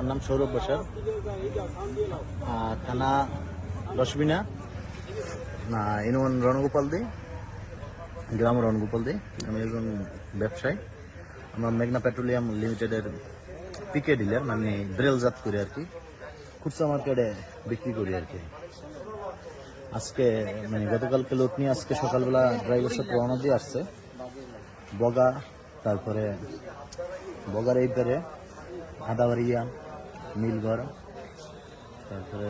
আমার নাম সৌরভ বসার। থানা দশবিনা না ইনওয়ান রণগোপাল দি। গ্রাম রণগোপাল দি। আমি একজন ব্যবসায়ী। আমরা মেঘনা পেট্রোলিয়াম লিমিটেডের পিকে ডিলার মানে ব্রেলজাত করি আর কি। খুচরা মার্কেটে বিক্রি করি আর কি। আজকে মানে গতকালকে লোক নিয়ে আজকে সকালবেলা ড্রাইভার সাথে রওনা দিয়ে আসছে। বগা, তারপরে বগার এই পারে আদাবাড়িয়া মিলঘর তারপরে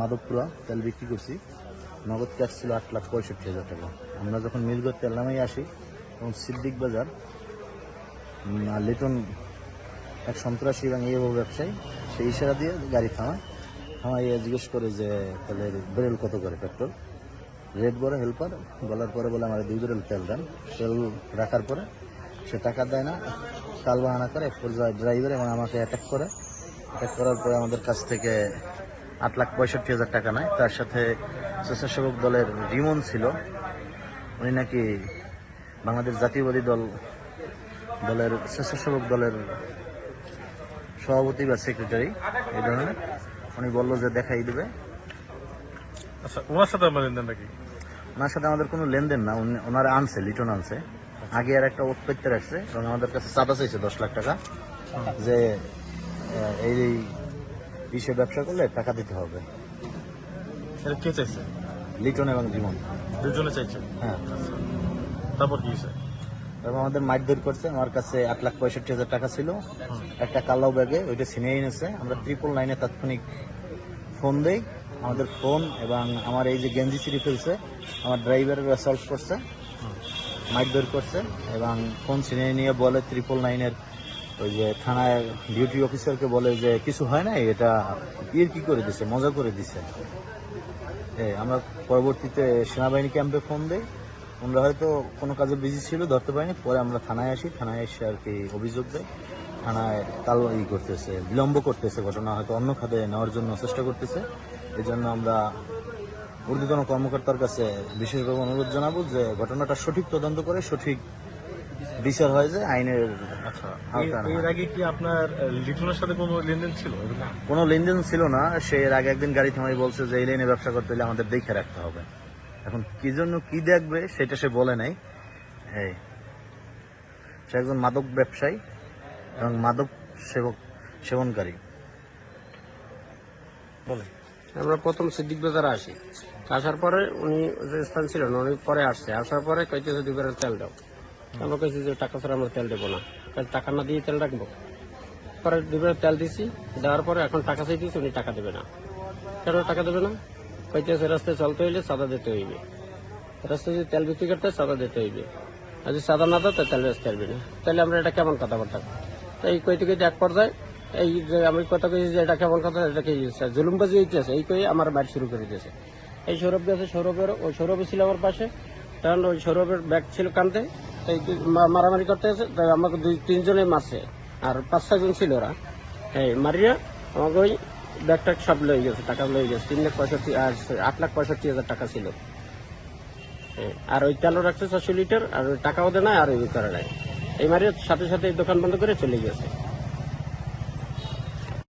মাধবপুরা তেল বিক্রি করছি। নগদ ক্যাশ ছিল আট লাখ পঁয়ষট্টি হাজার টাকা। আমরা যখন মিলঘর তেল নামাই আসি, তখন সিদ্দিক বাজার লিটন এক সন্ত্রাসী এবং এই ব্যবসায়ী, সেই ইশারা দিয়ে গাড়ি থামায়। থামাই জিজ্ঞেস করে যে, তাহলে বেরেল কত করে পেট্রোল রেড বড় হেল্পার বলার পরে বলে আমার দুই বেরেল তেল দেন। তেল রাখার পরে সে টাকা দেয় না। কাল বাহানা করে এক পর্যায়ে ড্রাইভার এবং আমাকে অ্যাটাক করে। অ্যাটাক করার পরে আমাদের কাছ থেকে আট লাখ পঁয়ষট্টি হাজার টাকা নেয়। তার সাথে স্বেচ্ছাসেবক দলের রিমন ছিল। উনি নাকি বাংলাদেশ জাতীয়বাদী দল দলের স্বেচ্ছাসেবক দলের সভাপতি বা সেক্রেটারি এই ধরনের। উনি বলল যে দেখাই দিবে। আচ্ছা ওনার সাথে আমার লেনদেন নাকি ওনার সাথে আমাদের কোনো লেনদেন না। ওনারা আনছে লিটন আনছে। আগে আর একটা ওট করতে রাখছে এবং আমাদের কাছে চাঁদা চাইছে দশ লাখ টাকা। যে এই বিষয়ে ব্যবসা করলে টাকা দিতে হবে। এটা কে চাইছে? লিটন এবং জীবন দুজনে চাইছে? হ্যাঁ। তারপর কি হয়েছে? এবং আমাদের মারধর করছে আমার কাছে এক লাখ পঁয়ষট্টি হাজার টাকা ছিল। একটা কালো ব্যাগে ওইটা ছিনিয়ে এনেছে। আমরা ট্রিপল লাইনে তাৎক্ষণিক ফোন দেই। আমাদের ফোন এবং আমার এই যে গেঞ্জি ছিঁড়ে ফেলছে আমার ড্রাইভারের অ্যাসল্ট করছে। মারধর করছে এবং ফোন ছিনিয়ে নিয়ে বলে ত্রিপল নাইনের ওই যে থানায় ডিউটি অফিসারকে বলে যে কিছু হয় না এটা ইয়ে কি করে দিছে, মজা করে দিছে। আমরা পরবর্তীতে সেনাবাহিনী ক্যাম্পে ফোন দেই, ওনারা হয়তো কোনো কাজে বিজি ছিল, ধরতে পারিনি, পরে আমরা থানায় আসি, থানায় এসে আর কি অভিযোগ দেয় থানায় তাল ই করতেছে, বিলম্ব করতেছে, ঘটনা হয়তো অন্য খাতে নেওয়ার জন্য চেষ্টা করতেছে। এই জন্য আমরা ঊর্ধ্বতন কর্মকর্তার কাছে বিশেষভাবে অনুরোধ জানাব যে ঘটনাটা সঠিক তদন্ত করে সঠিক বিচার হয় যে আইনের আচ্ছা এর- আগে কি আপনার লিটনের সাথে কোনো লেনদেন ছিল? কোনো লেনদেন ছিল না। সে এর আগে একদিন গাড়ি থামাই বলছে যে এই লাইনে ব্যবসা করতে হলে আমাদের দেখে রাখতে হবে। এখন কি জন্য কি দেখবে সেটা সে বলে নাই। সে একজন মাদক ব্যবসায়ী এবং মাদক সেবক সেবনকারী। বলে আমরা প্রথম সিদ্দিক বাজারে আসি। আসার পরে উনি যে স্থান ছিল না, উনি পরে আসছে। আসার পরে কইতেছে, দুই বেড়ে তেল দাও। আমরা কইছি যে, টাকা ছাড়া আমরা তেল দেবো না। টাকা না দিয়ে তেল রাখব? পরে দুই বেড়ে তেল দিছি। দেওয়ার পরে এখন টাকা চাইতেছি, উনি টাকা দেবে না। কেন টাকা দেবে না? কইতেছে, রাস্তায় চলতে হইলে সাদা দিতে হইবে। রাস্তায় যদি তেল বিক্রি করতে সাদা দিতে হইবে। আর যদি সাদা না দাও তাহলে তেল বেচতে পারবি না। তাহলে আমরা এটা কেমন কথাবার্তা? তো এই কইতে কইতে এক পর্যায়ে এই যে আমি কথা কইছি যে এটা কেমন কথা, এটা কি জুলুমবাজি হইতেছে, এই কই আমার বাইট শুরু করে দিয়েছে। এই সৌরভ গেছে সৌরভের, ওই সৌরভ ছিল আমার পাশে। তখন ওই সৌরভের ব্যাগ ছিল কানতে এই মারামারি করতে আছে তাই আমাকে দুই, তিনজনে মারছে। আর পাঁচ ছয়জন ছিল ওরা। এই মারিয়া, আমাকে ওই ব্যাগটা সব লয়ে গেছে, টাকা লয়ে গেছে। তিন লাখ পঁয়ষট্টি, আর আট লাখ পঁয়ষট্টি হাজার টাকা ছিল। আর ওই তেলও রাখছে ছশো লিটার, আর টাকাও দেয় না আর ওই করে নাই। এই মারিয়া সাথে সাথে দোকান বন্ধ করে চলে গেছে।